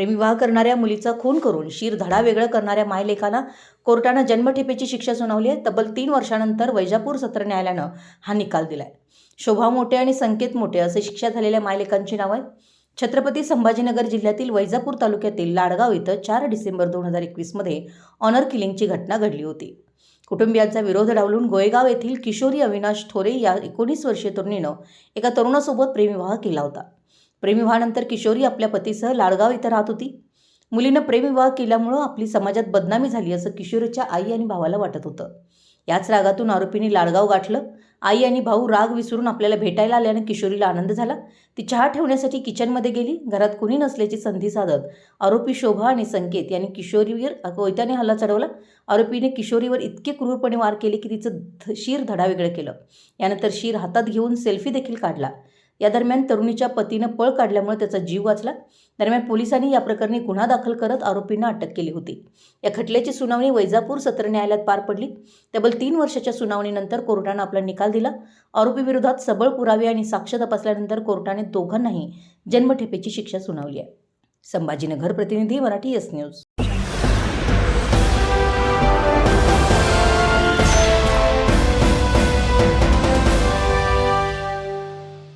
प्रेमविवाह करणाऱ्या मुलीचा खून करून शीर धडा वेगळं करणाऱ्या मायलेखाला कोर्टानं जन्मठेपेची शिक्षा सुनावली आहे. तब्बल तीन वर्षानंतर वैजापूर सत्र न्यायालयानं हा निकाल दिलाय. शोभा मोठे आणि संकेत मोठे असे शिक्षा झालेल्या मायलेखांची नावं आहेत. छत्रपती संभाजीनगर जिल्ह्यातील वैजापूर तालुक्यातील लाडगाव इथं चार डिसेंबर दोन हजार एकवीसमध्ये ऑनर किलिंगची घटना घडली होती. कुटुंबियांचा विरोध डावलून गोयगाव येथील किशोरी अविनाश थोरे या एकोणीस वर्षीय तरुणीनं एका तरुणासोबत प्रेमविवाह केला होता. प्रेमविवाहानंतर किशोरी आपल्या पतीसह लाडगाव इथं राहत होती. मुलीनं प्रेमविवाह केल्यामुळं आपली समाजात बदनामी झाली असं किशोरीच्या आई आणि भावाला वाटत होतं. याच रागातून आरोपीने लाडगाव गाठलं. आई आणि भाऊ राग विसरून आपल्याला भेटायला आल्यानं किशोरीला आनंद झाला. ती चहा ठेवण्यासाठी किचनमध्ये गेली. घरात कुणी नसल्याची संधी साधत आरोपी शोभा आणि संकेत यांनी किशोरीवर कोयत्याने हल्ला चढवला. आरोपीने किशोरीवर इतके क्रूरपणे वार केले की तिचं ध- शीर धडावेगळं केलं. यानंतर शीर हातात घेऊन सेल्फी देखील काढला. या दरम्यान तरुणीच्या पतीनं पळ काढल्यामुळे त्याचा जीव वाचला. दरम्यान पोलिसांनी या प्रकरणी गुन्हा दाखल करत आरोपींना अटक केली होती. या खटल्याची सुनावणी वैजापूर सत्र न्यायालयात पार पडली. तब्बल तीन वर्षाच्या सुनावणीनंतर कोर्टानं आपला निकाल दिला. आरोपीविरोधात सबळ पुरावे आणि साक्ष तपासल्यानंतर कोर्टाने दोघांनाही जन्मठेपेची शिक्षा सुनावली आहे. संभाजीनगर प्रतिनिधी मराठी एस न्यूज.